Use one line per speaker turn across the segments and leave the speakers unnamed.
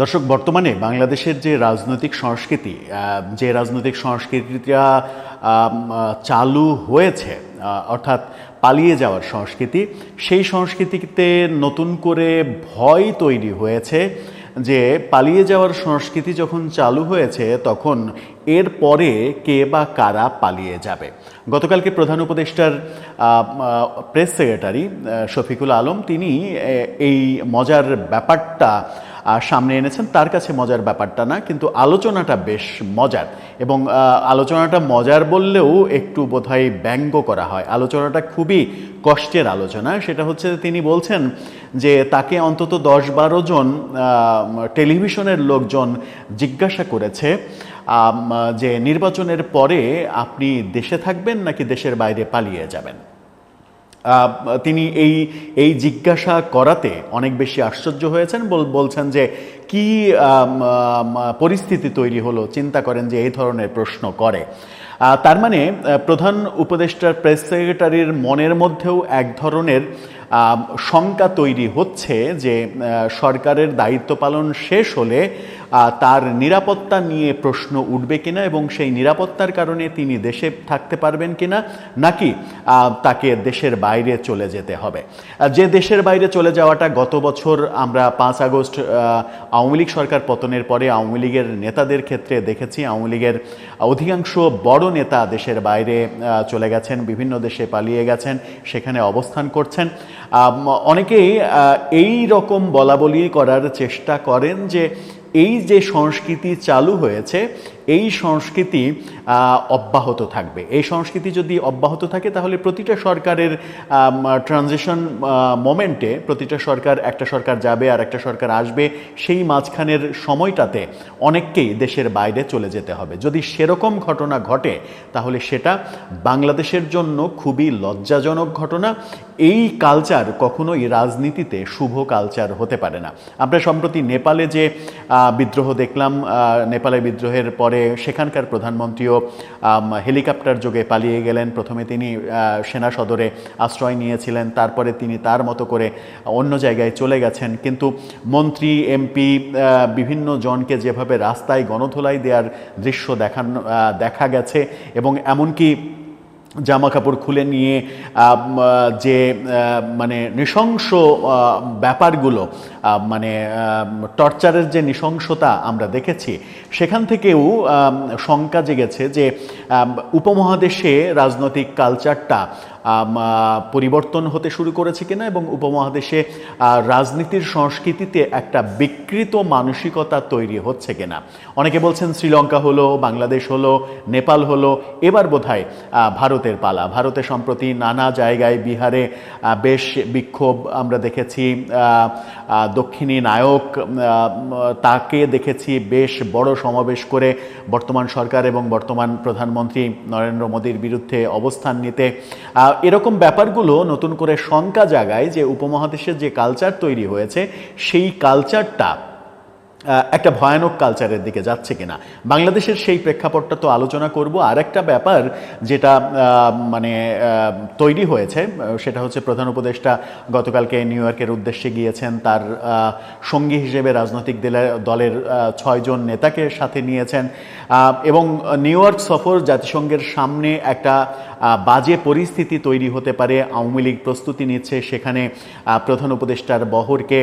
দর্শক, বর্তমানে বাংলাদেশের যে রাজনৈতিক সংস্কৃতি যে রাজনৈতিক সংস্কৃতিটা চালু হয়েছে অর্থাৎ পালিয়ে যাওয়ার সংস্কৃতি, সেই সংস্কৃতিতে নতুন করে ভয় তৈরি হয়েছে যে পালিয়ে যাওয়ার সংস্কৃতি যখন চালু হয়েছে, তখন এর পরে কে বা কারা পালিয়ে যাবে? গতকালকে প্রধান উপদেষ্টার প্রেস সেক্রেটারি শফিকুল আলম, তিনি এই মজার ব্যাপারটা সামনে এনেছেন। তার কাছে মজার ব্যাপারটা না, কিন্তু আলোচনাটা বেশ মজার। এবং আলোচনাটা মজার বললেও একটু বোধহয় ব্যঙ্গ করা হয়। আলোচনাটা খুবই কষ্টের আলোচনা। সেটা হচ্ছে তিনি বলছেন যে তাকে অন্তত দশ বারো জন টেলিভিশনের লোকজন জিজ্ঞাসা করেছে যে নির্বাচনের পরে আপনি দেশে থাকবেন নাকি দেশের বাইরে পালিয়ে যাবেন? তিনি এই এই জিজ্ঞাসা করাতে অনেক বেশি আশ্চর্য হয়েছেন, বল- বলছেন যে কি পরিস্থিতি তৈরি হলো, চিন্তা করেন যে এই ধরনের প্রশ্ন করে। তার মানে প্রধান উপদেষ্টার প্রেস সেক্রেটারির মনের মধ্যেও এক ধরনের শঙ্কা তৈরি হচ্ছে যে সরকারের দায়িত্ব পালন শেষ হলে তার নিরাপত্তা নিয়ে প্রশ্ন উঠবে কিনা এবং সেই নিরাপত্তার কারণে তিনি দেশে থাকতে পারবেন কিনা, নাকি তাকে দেশের বাইরে চলে যেতে হবে। যে দেশের বাইরে চলে যাওয়াটা গত বছর আমরা পাঁচ আগস্ট আওয়ামী লীগ সরকার পতনের পরে আওয়ামী লীগের নেতাদের ক্ষেত্রে দেখেছি। আওয়ামী লীগের অধিকাংশ বড় নেতা দেশের বাইরে চলে গেছেন, বিভিন্ন দেশে পালিয়ে গেছেন, সেখানে অবস্থান করছেন। অনেকেই এই রকম বলাবলি করার চেষ্টা করেন যে এই যে সংস্কৃতি চালু হয়েছে এই সংস্কৃতি অব্যাহত থাকবে। এই সংস্কৃতি যদি অব্যাহত থাকে তাহলে প্রতিটা সরকারের ট্রানজিশন মোমেন্টে প্রতিটা সরকার একটা সরকার যাবে আর একটা সরকার আসবে সেই মাঝখানের সময়টাতে অনেককেই দেশের বাইরে চলে যেতে হবে। যদি সেরকম ঘটনা ঘটে তাহলে সেটা বাংলাদেশের জন্য খুবই লজ্জাজনক ঘটনা। এই কালচার কখনোই রাজনীতিতে শুভ কালচার হতে পারে না। আমরা সম্প্রতি নেপালে যে বিদ্রোহ দেখলাম আহ, নেপালের বিদ্রোহের পরে সেখানকার প্রধানমন্ত্রীও হেলিকপ্টার যোগে পালিয়ে গেলেন। প্রথমে তিনি সেনা সদরে আশ্রয় নিয়েছিলেন। তারপরে তিনি তার মতো করে অন্য জায়গায় চলে গেছেন। কিন্তু মন্ত্রী, এমপি বিভিন্ন জনকে যেভাবে রাস্তায় গণধোলাই দেওয়ার দৃশ্য দেখানো দেখা গেছে এবং এমনকি জামা কাপড় খুলে নিয়ে যে মানে নৃশংস ব্যাপারগুলো মানে টর্চারের যে নৃশংসতা আমরা দেখেছি, সেখান থেকেও শঙ্কা জেগেছে যে উপমহাদেশে রাজনৈতিক কালচারটা পরিবর্তন হতে শুরু করেছে কিনা এবং উপমহাদেশে রাজনীতির সংস্কৃতিতে একটা বিকৃত মানসিকতা তৈরি হচ্ছে কিনা? অনেকে বলছেন শ্রীলঙ্কা হলো, বাংলাদেশ হলো, নেপাল হলো, এবার বোধহয় ভারতের পালা। ভারতে সম্প্রতি নানা জায়গায় বিহারে বেশ বিক্ষোভ আমরা দেখেছি দক্ষিণী নায়ক তাকে দেখেছি বেশ বড় সমাবেশ করে বর্তমান সরকার এবং বর্তমান প্রধানমন্ত্রী নরেন্দ্র মোদীর বিরুদ্ধে অবস্থান নিতে। এরকম ব্যাপারগুলো নতুন করে শঙ্কা জাগায় যে উপমহাদেশের যে কালচার তৈরি হয়েছে, সেই কালচারটা একটা ভয়ানক কালচারের দিকে যাচ্ছে কিনা। বাংলাদেশের সেই প্রেক্ষাপটটা তো আলোচনা করব। আর একটা ব্যাপার যেটা মানে তৈরি হয়েছে সেটা হচ্ছে প্রধান উপদেষ্টা গতকালকে নিউ ইয়র্কের উদ্দেশ্যে গিয়েছেন। তার সঙ্গী হিসেবে রাজনৈতিক দলের দলের ছয়জন নেতাকে সাথে নিয়েছেন। এবং নিউ ইয়র্ক সফর জাতিসংঘের সামনে একটা বাজে পরিস্থিতি তৈরি হতে পারে। আওয়ামী লীগ প্রস্তুতি নিচ্ছে। সেখানে প্রধান উপদেষ্টার বহরকে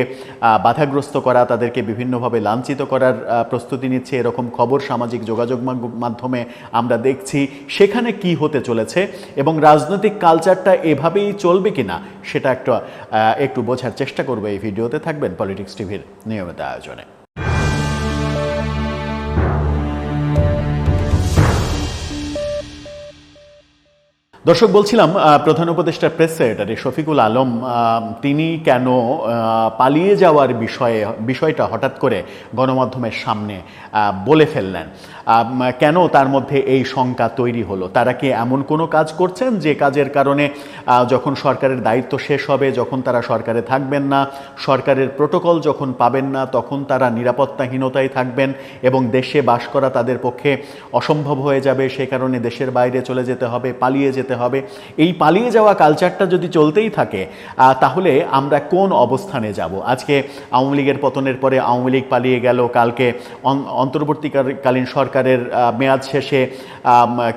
বাধাগ্রস্ত করা, তাদেরকে বিভিন্নভাবে লাঞ্ছিত করার প্রস্তুতি নিচ্ছে। এরকম খবর সামাজিক যোগাযোগ মাধ্যমে আমরা দেখছি। সেখানে কি হতে চলেছে এবং রাজনৈতিক কালচারটা এভাবেই চলবে কিনা, সেটা একটা একটু বোঝার চেষ্টা করব এই ভিডিওতে। থাকবেন পলিটিক্স টিভির নিয়মিত আয়োজনে। দর্শক, বলছিলাম প্রধান উপদেষ্টা প্রেস সেক্রেটারি শফিকুল আলম তিনি কেন পালিয়ে যাওয়ার বিষয়ে, বিষয়টা হঠাৎ করে গণমাধ্যমের সামনে বলে ফেললেন। কেন তার মধ্যে এই শঙ্কা তৈরি হলো? তারা কি এমন কোনো কাজ করছেন যে কাজের কারণে যখন সরকারের দায়িত্ব শেষ হবে, যখন তারা সরকারে থাকবেন না, সরকারের প্রোটোকল যখন পাবেন না, তখন তারা নিরাপত্তাহীনতায় থাকবেন এবং দেশে বাস করা তাদের পক্ষে অসম্ভব হয়ে যাবে। সে কারণে দেশের বাইরে চলে যেতে হবে, পালিয়ে যেতে হবে। এই পালিয়ে যাওয়া কালচারটা যদি চলতেই থাকে তাহলে আমরা কোন অবস্থানে যাব? আজকে আওয়ামী লীগের পতনের পরে আওয়ামী লীগ পালিয়ে গেল, কালকে অন- অন্তর্বর্তীকালীন সরকারের মেয়াদ শেষে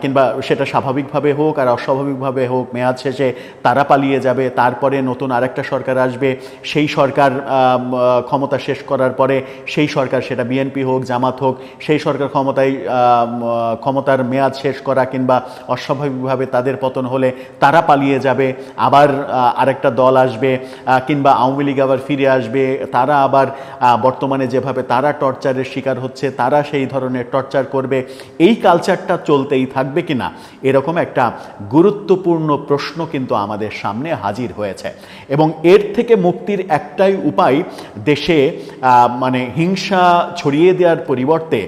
কিংবা সেটা স্বাভাবিকভাবে হোক আর অস্বাভাবিকভাবে হোক, মেয়াদ শেষে তারা পালিয়ে যাবে, তারপরে নতুন আরেকটা সরকার আসবে, সেই সরকার ক্ষমতা শেষ করার পরে সেই সরকার সেটা বিএনপি হোক, জামাত হোক, সেই সরকার ক্ষমতায় ক্ষমতার মেয়াদ শেষ করা কিংবা অস্বাভাবিকভাবে তাদের পতন হলে তারা পালিয়ে যাবে, আবার আরেকটা দল আসবে কিংবা আওয়ামী লীগ আবার ফিরে আসবে, তারা আবার বর্তমানে যেভাবে তারা টর্চারের শিকার হচ্ছে, তারা সেই ধরনের টর্চার করবে, এই কালচারটা চলতেই থাকবে কিনা, এরকম একটা গুরুত্বপূর্ণ প্রশ্ন কিন্তু আমাদের সামনে হাজির হয়েছে। এবং এর থেকে মুক্তির একটাই উপায় দেশে মানে হিংসা ছড়িয়ে দেওয়ার পরিবর্তে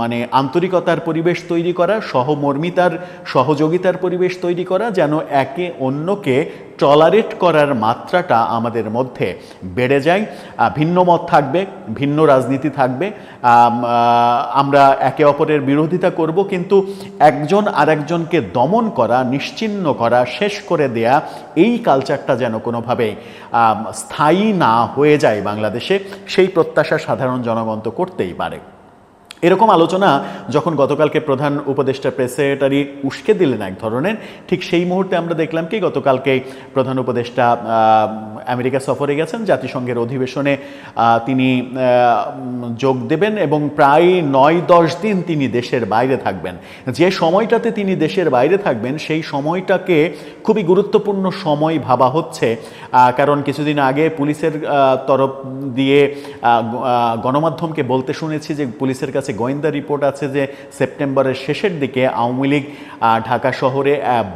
মানে আন্তরিকতার পরিবেশ তৈরি করা, সহমর্মিতার সহযোগিতার পরিবেশ তৈরি করা, যেন একে অন্যকে টলারেট করার মাত্রাটা আমাদের মধ্যে বেড়ে যায়। ভিন্ন মত থাকবে, ভিন্ন রাজনীতি থাকবে। আমরা একে অপরের বিরোধিতা করব, কিন্তু একজন আরেকজনকে দমন করা নিশ্চিহ্ন করা, শেষ করে দেয়া, এই কালচারটা যেন কোনোভাবে স্থায়ী না হয়ে যায় বাংলাদেশে, সেই প্রত্যাশা সাধারণ জনগণ তো করতেই পারে। এরকম আলোচনা যখন গতকালকে প্রধান উপদেষ্টা প্রেস সেক্রেটারি উস্কে দিলেন এক ধরনের, ঠিক সেই মুহূর্তে আমরা দেখলাম কি গতকালকে প্রধান উপদেষ্টা আমেরিকা সফরে গেছেন, জাতিসংঘের অধিবেশনে তিনি যোগ দেবেন এবং প্রায় নয় দশ দিন তিনি দেশের বাইরে থাকবেন। যে সময়টাতে তিনি দেশের বাইরে থাকবেন, সেই সময়টাকে খুবই গুরুত্বপূর্ণ সময় ভাবা হচ্ছে কারণ কিছুদিন আগে পুলিশের তরফ দিয়ে গণমাধ্যমকে বলতে শুনেছি যে পুলিশের কাছে গোয়েন্দা রিপোর্ট আছে যে সেপ্টেম্বরের শেষের দিকে আওয়ামী লীগ ঢাকা শহরে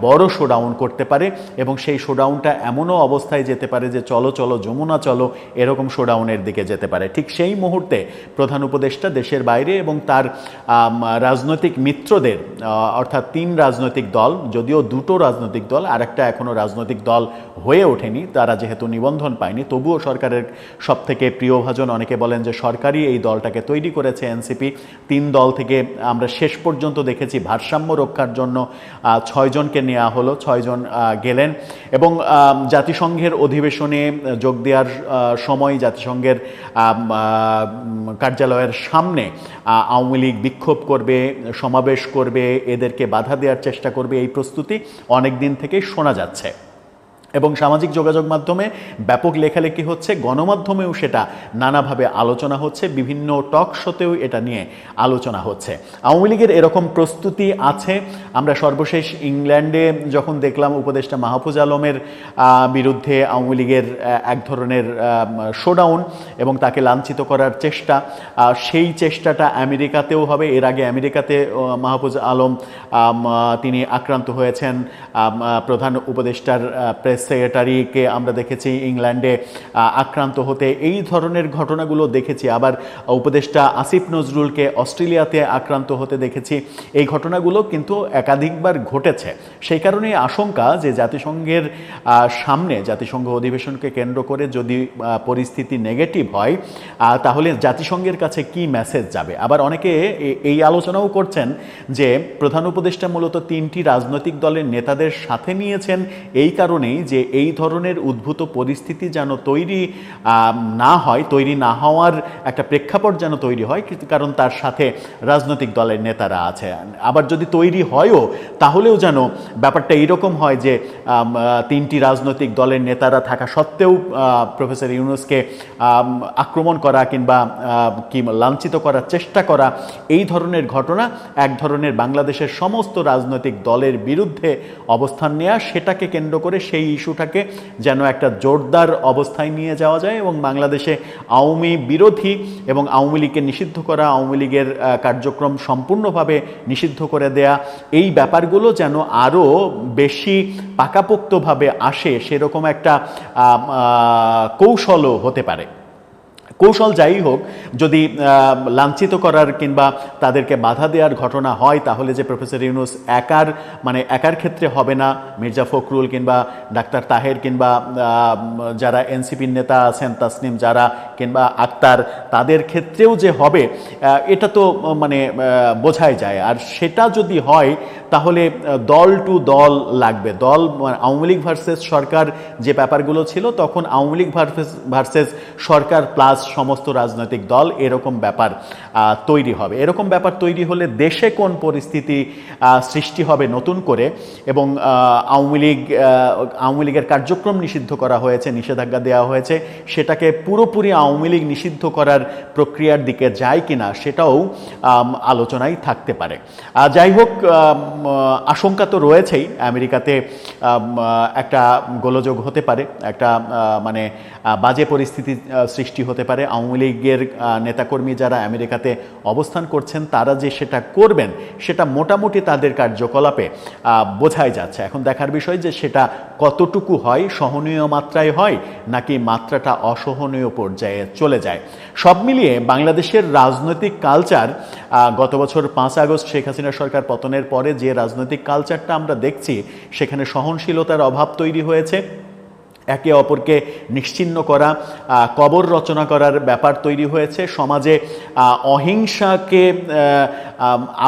বড় শোডাউন করতে পারে এবং সেই শোডাউনটা এমনও অবস্থায় যেতে পারে যে চলো চলো, যমুনা, চলো, এরকম শোডাউনের দিকে যেতে পারে। ঠিক সেই মুহূর্তে প্রধান উপদেষ্টা দেশের বাইরে এবং তার রাজনৈতিক মিত্রদের অর্থাৎ তিন রাজনৈতিক দল, যদিও দুটো রাজনৈতিক দল আর একটা এখনও রাজনৈতিক দল হয়ে ওঠেনি, তারা যেহেতু নিবন্ধন পায়নি, তবুও সরকারের সব থেকে প্রিয়ভাজন অনেকে বলেন যে সরকারই এই দলটাকে তৈরি করেছে, এনসিপি। তিন দল থেকে আমরা শেষ পর্যন্ত দেখেছি ভারসাম্য রক্ষার জন্য ছয়জনকে নেওয়া হলো, ছয়জন গেলেন। এবং জাতিসংঘের অধিবেশনে যোগ দেওয়ার সময় জাতিসংঘের কার্যালয়ের সামনে আওয়ামী লীগ বিক্ষোভ করবে, সমাবেশ করবে, এদেরকে বাধা দেওয়ার চেষ্টা করবে এই প্রস্তুতি অনেক দিন থেকেই শোনা যাচ্ছে। এবং সামাজিক যোগাযোগ মাধ্যমে ব্যাপক লেখালেখি হচ্ছে, গণমাধ্যমেও সেটা নানাভাবে আলোচনা হচ্ছে, বিভিন্ন টক শোতেও এটা নিয়ে আলোচনা হচ্ছে। আওয়ামী লীগের এরকম প্রস্তুতি আছে। আমরা সর্বশেষ ইংল্যান্ডে যখন দেখলাম উপদেষ্টা মাহফুজ আলমের বিরুদ্ধে আওয়ামী লীগের এক ধরনের শোডাউন এবং তাকে লাঞ্ছিত করার চেষ্টা সেই চেষ্টাটা আমেরিকাতেও হবে। এর আগে আমেরিকাতে মাহফুজ আলম তিনি আক্রান্ত হয়েছেন। প্রধান উপদেষ্টার প্রেস সেক্রেটারিকে আমরা দেখেছি ইংল্যান্ডে আক্রান্ত হতে। এই ধরনের ঘটনাগুলো দেখেছি। আবার উপদেষ্টা আসিফ নজরুলকে অস্ট্রেলিয়াতে আক্রান্ত হতে দেখেছি। এই ঘটনাগুলো কিন্তু একাধিকবার ঘটেছে। সেই কারণেই আশঙ্কা যে জাতিসংঘের সামনে, জাতিসংঘ অধিবেশনকে কেন্দ্র করে যদি পরিস্থিতি নেগেটিভ হয় তাহলে জাতিসংঘের কাছে কি মেসেজ যাবে? আবার অনেকে এই আলোচনাও করছেন যে প্রধান উপদেষ্টা মূলত তিনটি রাজনৈতিক দলের নেতাদের সাথে নিয়েছেন। এই কারণেই যে এই ধরনের উদ্ভূত পরিস্থিতি যেন তৈরি না হয়, তৈরি না হওয়ার একটা প্রেক্ষাপট যেন তৈরি হয় কারণ তার সাথে রাজনৈতিক দলের নেতারা আছে। আবার যদি তৈরি হয়ও, তাহলেও যেন ব্যাপারটা এইরকম হয় যে তিনটি রাজনৈতিক দলের নেতারা থাকা সত্ত্বেও প্রফেসর ইউনুসকে আক্রমণ করা কিংবা কি লাঞ্ছিত করার চেষ্টা করা, এই ধরনের ঘটনা, এক ধরনের বাংলাদেশের সমস্ত রাজনৈতিক দলের বিরুদ্ধে অবস্থান নেওয়া সেটাকে কেন্দ্র করে সেই ইস্যুটাকে যেন একটা জোরদার অবস্থায় নিয়ে যাওয়া যায় এবং বাংলাদেশে আওয়ামী বিরোধী এবং আওয়ামী লীগকে নিষিদ্ধ করা, আওয়ামী লীগের কার্যক্রম সম্পূর্ণভাবে নিষিদ্ধ করে দেয়া, এই ব্যাপারগুলো যেন আরও বেশি পাকাপোক্তভাবে আসে সেরকম একটা কৌশলও হতে পারে। কৌশল যাই হোক, যদি লাঞ্ছিত করার কিংবা তাদেরকে বাধা দেওয়ার ঘটনা হয়, তাহলে যে প্রফেসর ইউনুস একার মানে একার ক্ষেত্রে হবে না। মির্জা ফখরুল কিংবা ডাক্তার তাহের কিংবা যারা এনসিপির নেতা আছেন, তাসনিম যারা কিংবা আক্তার, তাদের ক্ষেত্রেও যে হবে এটা তো মানে বোঝাই যায়। আর সেটা যদি হয়, তাহলে দল টু দল লাগবে। দল মানে আওয়ামী লীগ ভার্সেস সরকার যে ব্যাপারগুলো ছিল, তখন আওয়ামী লীগ ভার্সেস ভার্সেস সরকার প্লাস সমস্ত রাজনৈতিক দল এরকম ব্যাপার তৈরি হবে। এরকম ব্যাপার তৈরি হলে দেশে কোন পরিস্থিতি সৃষ্টি হবে নতুন করে এবং আওয়ামী লীগ আওয়ামী লীগের কার্যক্রম নিষিদ্ধ করা হয়েছে, নিষেধাজ্ঞা দেওয়া হয়েছে, সেটাকে পুরোপুরি আওয়ামী লীগ নিষিদ্ধ করার প্রক্রিয়ার দিকে যায় কিনা সেটাও আলোচনায় থাকতে পারে। যাই হোক আশঙ্কা তো রয়েছেই, আমেরিকাতে একটা গোলযোগ হতে পারে, একটা মানে বাজে পরিস্থিতি সৃষ্টি হতে পারে। আওয়ামী লীগের নেতাকর্মী যারা আমেরিকাতে অবস্থান করছেন, তারা যে সেটা করবেন, সেটা মোটামুটি তাদের কার্যকলাপে বোঝাই যাচ্ছে। এখন দেখার বিষয় যে সেটা কতটুকু হয়, সহনীয় মাত্রায় হয়, নাকি মাত্রাটা অসহনীয় পর্যায়ে চলে যায়। সব মিলিয়ে বাংলাদেশের রাজনৈতিক কালচার গত বছর পাঁচ আগস্ট শেখ হাসিনা সরকার পতনের পরে যে রাজনৈতিক কালচারটা আমরা দেখছি, সেখানে সহনশীলতার অভাব তৈরি হয়েছে। একে অপরকে নিশ্চিহ্ন করা কবর রচনা করার ব্যাপার তৈরি হয়েছে। সমাজে অহিংসাকে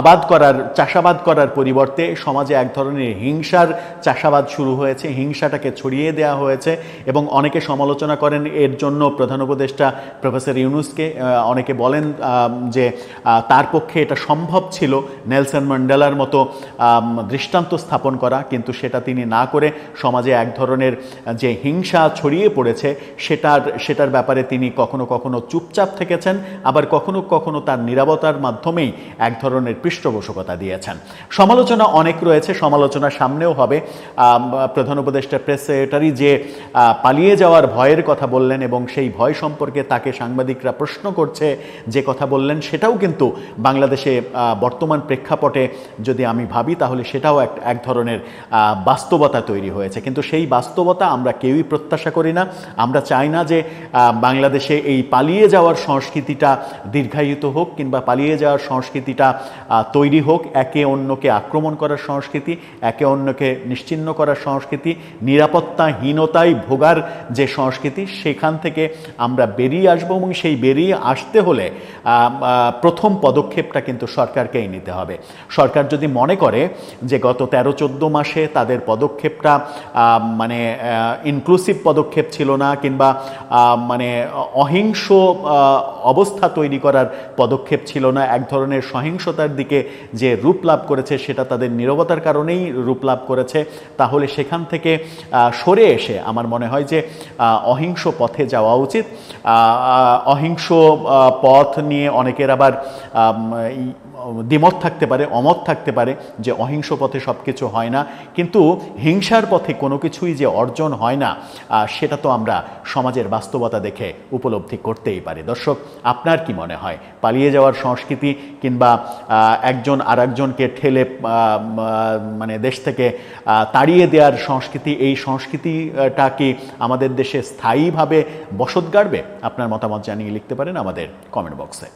আবাদ করার, চাষাবাদ করার পরিবর্তে সমাজে এক ধরনের হিংসার চাষাবাদ শুরু হয়েছে। হিংসাটাকে ছড়িয়ে দেওয়া হয়েছে এবং অনেকে সমালোচনা করেন এর জন্য প্রধান উপদেষ্টা প্রফেসর ইউনুসকে। অনেকে বলেন যে তার পক্ষে এটা সম্ভব ছিল নেলসন ম্যান্ডেলার মতো দৃষ্টান্ত স্থাপন করা, কিন্তু সেটা তিনি না করে সমাজে এক ধরনের যে হিংসা ছড়িয়ে পড়েছে, সেটার সেটার ব্যাপারে তিনি কখনো কখনো চুপচাপ থেকেছেন, আবার কখনো কখনো তার নিরাপত্তার মাধ্যমেই এক ধরনের পৃষ্ঠপোষকতা দিয়েছেন। সমালোচনা অনেক রয়েছে, সমালোচনা সামনেও হবে। প্রধান উপদেষ্টা প্রেস সেক্রেটারি যে পালিয়ে যাওয়ার ভয়ের কথা বললেন এবং সেই ভয় সম্পর্কে তাকে সাংবাদিকরা প্রশ্ন করছে, যে কথা বললেন, সেটাও কিন্তু বাংলাদেশে বর্তমান প্রেক্ষাপটে যদি আমি ভাবি, তাহলে সেটাও এক এক ধরনের বাস্তবতা তৈরি হয়েছে। কিন্তু সেই বাস্তবতা আমরা কেউই প্রত্যাশা করি না। আমরা চাই না যে বাংলাদেশে এই পালিয়ে যাওয়ার সংস্কৃতিটা দীর্ঘায়িত হোক কিংবা পালিয়ে যাওয়ার সংস্কৃতিটা তৈরি হোক। একে অন্যকে আক্রমণ করার সংস্কৃতি, একে অন্যকে নিশ্চিহ্ন করার সংস্কৃতি, নিরাপত্তাহীনতায় ভোগার যে সংস্কৃতি, সেখান থেকে আমরা বেরিয়ে আসব এবং সেই বেরিয়ে আসতে হলে প্রথম পদক্ষেপটা কিন্তু সরকারকেই নিতে হবে। সরকার যদি মনে করে যে গত তেরো চোদ্দ মাসে তাদের পদক্ষেপটা মানে ইনক্লুসিভ পদক্ষেপ ছিল না কিংবা মানে অহিংস অবস্থা তৈরি করার পদক্ষেপ ছিল না। এক ধরনের সহিংসতার দিকে যে রূপ লাভ করেছে সেটা তাদের নীরবতার কারণেই রূপ লাভ করেছে। তাহলে সেখান থেকে সরে এসে আমার মনে হয় যে অহিংস পথে যাওয়া উচিত। অহিংস পথ নিয়ে অনেকের আবার দ্বিমত থাকতে পারে, অমত থাকতে পারে যে অহিংস পথে সব কিছু হয় না। কিন্তু হিংসার পথে কোনো কিছুই যে অর্জন হয় না সেটা তো আমরা সমাজের বাস্তবতা দেখে উপলব্ধি করতেই পারি। দর্শক, আপনার কি মনে হয়? পালিয়ে যাওয়ার সংস্কৃতি কিংবা একজন আর একজনকে ঠেলে মানে দেশ থেকে তাড়িয়ে দেওয়ার সংস্কৃতি, এই সংস্কৃতিটা কি আমাদের দেশে স্থায়ীভাবে বসত গাড়বে? আপনার মতামত জানিয়ে লিখতে পারেন আমাদের কমেন্ট বক্সে।